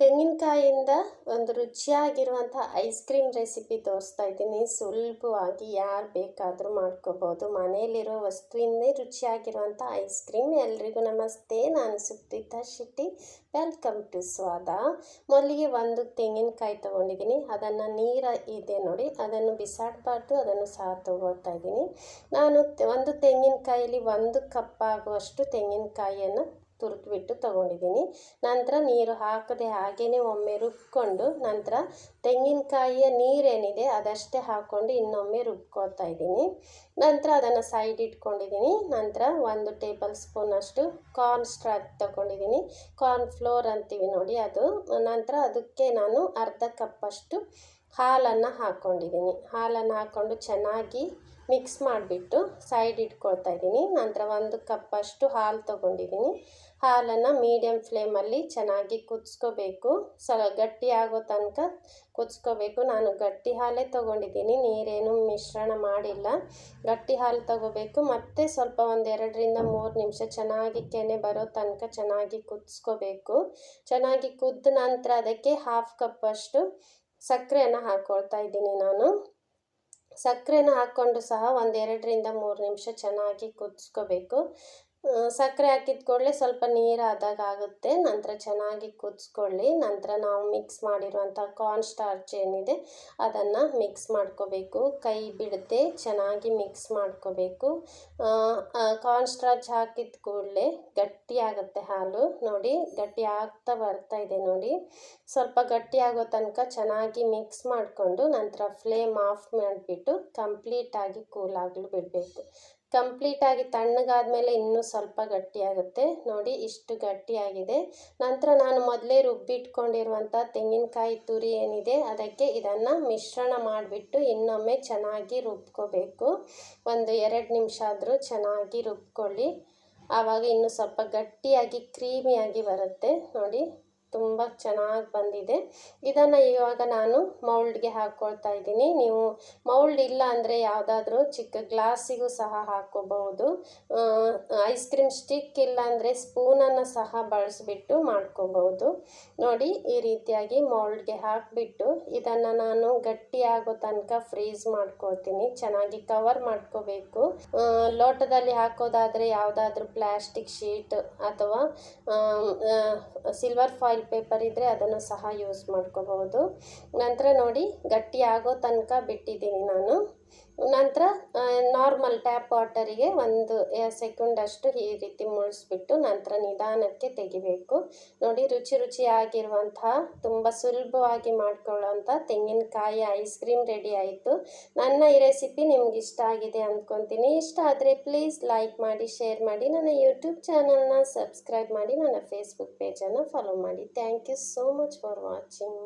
ತೆಂಗಿನಕಾಯಿಂದ ಒಂದು ರುಚಿಯಾಗಿರುವಂಥ ice cream recipe ತೋರಿಸ್ತಾ ಇದ್ದೀನಿ. ಸುಲಭವಾಗಿ ಯಾರು ಬೇಕಾದರೂ ಮಾಡ್ಕೋಬೋದು. ಮನೆಯಲ್ಲಿರೋ ವಸ್ತುವಿಂದೇ ರುಚಿಯಾಗಿರುವಂಥ ಐಸ್ ಕ್ರೀಮ್ ಎಲ್ರಿಗೂ ನಮಸ್ತೆ. ನಾನು ಸುಪ್ರೀತಾ ಶೆಟ್ಟಿ. ವೆಲ್ಕಮ್ ಟು ಸ್ವಾದ ಮೊದಲಿಗೆ ಒಂದು ತೆಂಗಿನಕಾಯಿ ತೊಗೊಂಡಿದ್ದೀನಿ. ಅದನ್ನು ನೀರು ಇದೆ ನೋಡಿ, ಅದನ್ನು ಬಿಸಾಡಬಾರ್ದು, ಅದನ್ನು ಸಹ ತೊಗೊಳ್ತಾ ಇದ್ದೀನಿ. ನಾನು ಒಂದು ತೆಂಗಿನಕಾಯಲ್ಲಿ ಒಂದು ಕಪ್ ಆಗುವಷ್ಟು ತೆಂಗಿನಕಾಯಿಯನ್ನು ತುರಿದ್ಬಿಟ್ಟು ತಗೊಂಡಿದ್ದೀನಿ. ನಂತರ ನೀರು ಹಾಕದೆ ಹಾಗೆಯೇ ಒಮ್ಮೆ ರುಬ್ಕೊಂಡು ನಂತರ ತೆಂಗಿನಕಾಯಿಯ ನೀರೇನಿದೆ ಅದಷ್ಟೇ ಹಾಕ್ಕೊಂಡು ಇನ್ನೊಮ್ಮೆ ರುಬ್ಕೊಳ್ತಾ ಇದ್ದೀನಿ. ನಂತರ ಅದನ್ನು ಸೈಡ್ ಇಟ್ಕೊಂಡಿದ್ದೀನಿ. ನಂತರ ಒಂದು ಟೇಬಲ್ ಸ್ಪೂನಷ್ಟು ಕಾರ್ನ್ ಸ್ಟ್ರಾಚ್ ತಗೊಂಡಿದ್ದೀನಿ. ಕಾರ್ನ್ ಫ್ಲೋರ್ ಅಂತೀವಿ ನೋಡಿ ಅದು. ನಂತರ ಅದಕ್ಕೆ ನಾನು ಅರ್ಧ ಕಪ್ಪಷ್ಟು ಹಾಲನ್ನು ಹಾಕ್ಕೊಂಡಿದ್ದೀನಿ ಹಾಲನ್ನು ಹಾಕ್ಕೊಂಡು ಚೆನ್ನಾಗಿ ಮಿಕ್ಸ್ ಮಾಡಿಬಿಟ್ಟು ಸೈಡ್ ಇಟ್ಕೊಳ್ತಾ ಇದ್ದೀನಿ. ನಂತರ ಒಂದು ಕಪ್ಪಷ್ಟು ಹಾಲು ತೊಗೊಂಡಿದ್ದೀನಿ. ಹಾಲನ್ನು ಮೀಡಿಯಮ್ ಫ್ಲೇಮಲ್ಲಿ ಚೆನ್ನಾಗಿ ಕುದಿಸ್ಕೋಬೇಕು. ಸ ಗಟ್ಟಿ ಆಗೋ ತನಕ ಕುದಿಸ್ಕೋಬೇಕು. ನಾನು ಗಟ್ಟಿ ಹಾಲೇ ತೊಗೊಂಡಿದ್ದೀನಿ. ನೀರೇನು ಮಿಶ್ರಣ ಮಾಡಿಲ್ಲ. ಗಟ್ಟಿ ಹಾಲು ತೊಗೋಬೇಕು. ಮತ್ತು ಸ್ವಲ್ಪ ಒಂದು ಎರಡರಿಂದ ಮೂರು ನಿಮಿಷ ಚೆನ್ನಾಗಿ ಕೆನೆ ಬರೋ ತನಕ ಚೆನ್ನಾಗಿ ಕುದಿಸ್ಕೋಬೇಕು. ಚೆನ್ನಾಗಿ ಕುದ್ದ ನಂತರ ಅದಕ್ಕೆ ಹಾಫ್ ಕಪ್ಪಷ್ಟು ಸಕ್ಕರೆಯನ್ನು ಹಾಕ್ಕೊಳ್ತಾ ಇದ್ದೀನಿ ನಾನು. ಸಕ್ಕರೆನ ಹಾಕ್ಕೊಂಡು ಸಹ ಒಂದೆರಡರಿಂದ ಮೂರು ನಿಮಿಷ ಚೆನ್ನಾಗಿ ಕುದಿಸ್ಕೋಬೇಕು. ಸಕ್ಕರೆ ಹಾಕಿದ ಕೂಡಲೇ ಸ್ವಲ್ಪ ನೀರು ಆದಾಗ ಆಗುತ್ತೆ. ನಂತರ ಚೆನ್ನಾಗಿ ಕುದಿಸ್ಕೊಳ್ಳಿ. ನಂತರ ನಾವು ಮಿಕ್ಸ್ ಮಾಡಿರುವಂಥ ಕಾರ್ನ್ ಸ್ಟಾರ್ಚ್ ಏನಿದೆ, ಅದನ್ನು ಮಿಕ್ಸ್ ಮಾಡ್ಕೋಬೇಕು. ಕೈ ಬಿಡದೆ ಚೆನ್ನಾಗಿ ಮಿಕ್ಸ್ ಮಾಡ್ಕೋಬೇಕು. ಕಾರ್ನ್ ಸ್ಟಾರ್ಚ್ ಹಾಕಿದ ಕೂಡಲೇ ಗಟ್ಟಿ ಆಗುತ್ತೆ ಹಾಲು. ನೋಡಿ, ಗಟ್ಟಿ ಆಗ್ತಾ ಬರ್ತಾ ಇದೆ ನೋಡಿ. ಸ್ವಲ್ಪ ಗಟ್ಟಿ ಆಗೋ ತನಕ ಚೆನ್ನಾಗಿ ಮಿಕ್ಸ್ ಮಾಡಿಕೊಂಡು ನಂತರ ಫ್ಲೇಮ್ ಆಫ್ ಮಾಡಿಬಿಟ್ಟು ಕಂಪ್ಲೀಟಾಗಿ ಕೂಲ್ ಆಗಲು ಬಿಡಬೇಕು. ಕಂಪ್ಲೀಟಾಗಿ ತಣ್ಣಗಾದ್ಮೇಲೆ ಇನ್ನೂ ಸ್ವಲ್ಪ ಗಟ್ಟಿಯಾಗುತ್ತೆ. ನೋಡಿ, ಇಷ್ಟು ಗಟ್ಟಿಯಾಗಿದೆ. ನಂತರ ನಾನು ಮೊದಲೇ ರುಬ್ಬಿಟ್ಕೊಂಡಿರುವಂಥ ತೆಂಗಿನಕಾಯಿ ತುರಿ ಏನಿದೆ, ಅದಕ್ಕೆ ಇದನ್ನು ಮಿಶ್ರಣ ಮಾಡಿಬಿಟ್ಟು ಇನ್ನೊಮ್ಮೆ ಚೆನ್ನಾಗಿ ರುಬ್ಕೋಬೇಕು. ಒಂದು ಎರಡು ನಿಮಿಷ ಆದರೂ ಚೆನ್ನಾಗಿ ರುಬ್ಕೊಳ್ಳಿ. ಆವಾಗ ಇನ್ನೂ ಸ್ವಲ್ಪ ಗಟ್ಟಿಯಾಗಿ, ಕ್ರೀಮಿಯಾಗಿ ಬರುತ್ತೆ. ನೋಡಿ. ತುಂಬ ಚೆನ್ನಾಗಿ ಬಂದಿದೆ. ಇದನ್ನು ಇವಾಗ ನಾನು ಮೌಲ್ಡ್ಗೆ ಹಾಕ್ಕೊಳ್ತಾ ಇದ್ದೀನಿ. ನೀವು ಮೌಲ್ಡ್ ಇಲ್ಲ ಅಂದರೆ ಯಾವುದಾದ್ರೂ ಚಿಕ್ಕ ಗ್ಲಾಸಿಗೂ ಸಹ ಹಾಕ್ಕೋಬಹುದು ಐಸ್ ಕ್ರೀಮ್ ಸ್ಟಿಕ್ ಇಲ್ಲ ಅಂದರೆ ಸ್ಪೂನನ್ನು ಸಹ ಬಳಸಿಬಿಟ್ಟು ಮಾಡ್ಕೋಬಹುದು. ನೋಡಿ, ಈ ರೀತಿಯಾಗಿ ಮೌಲ್ಡ್ಗೆ ಹಾಕಿಬಿಟ್ಟು ಇದನ್ನು ನಾನು ಗಟ್ಟಿ ಆಗೋ ತನಕ ಫ್ರೀಸ್ ಮಾಡ್ಕೊಳ್ತೀನಿ. ಚೆನ್ನಾಗಿ ಕವರ್ ಮಾಡ್ಕೋಬೇಕು. ಲೋಟದಲ್ಲಿ ಹಾಕೋದಾದರೆ ಯಾವುದಾದ್ರೂ ಪ್ಲಾಸ್ಟಿಕ್ ಶೀಟ್ ಅಥವಾ ಸಿಲ್ವರ್ ಫಾಯಿಲ್ ಪೇಪರ್ ಇದ್ದರೆ ಅದನ್ನು ಸಹ ಯೂಸ್ ಮಾಡ್ಕೋಬಹುದು. ನಂತರ ನೋಡಿ ಗಟ್ಟಿ ಆಗೋ ತನಕ ಬಿಟ್ಟಿದ್ದೀನಿ ನಾನು. ನಂತರ ನಾರ್ಮಲ್ ಟ್ಯಾಪ್ ವಾಟರಿಗೆ ಒಂದು ಸೆಕೆಂಡಷ್ಟು ಈ ರೀತಿ ಮುಳಿಸ್ಬಿಟ್ಟು ನಂತರ ನಿಧಾನಕ್ಕೆ ತೆಗಿಬೇಕು. ನೋಡಿ, ರುಚಿ ರುಚಿಯಾಗಿರುವಂತಹ, ತುಂಬ ಸುಲಭವಾಗಿ ಮಾಡ್ಕೊಳ್ಳೋಂಥ ತೆಂಗಿನಕಾಯಿ ಐಸ್ ಕ್ರೀಮ್ ರೆಡಿ ಆಯಿತು. ನನ್ನ ಈ ರೆಸಿಪಿ ನಿಮ್ಗೆ ಇಷ್ಟ ಆಗಿದೆ ಅಂದ್ಕೊತೀನಿ. ಇಷ್ಟ ಆದರೆ ಪ್ಲೀಸ್ ಲೈಕ್ ಮಾಡಿ ಶೇರ್ ಮಾಡಿ. ನನ್ನ ಯೂಟ್ಯೂಬ್ ಚಾನಲ್ನ ಸಬ್ಸ್ಕ್ರೈಬ್ ಮಾಡಿ. ನನ್ನ ಫೇಸ್ಬುಕ್ ಪೇಜನ್ನು ಫಾಲೋ ಮಾಡಿ. Thank you so much for watching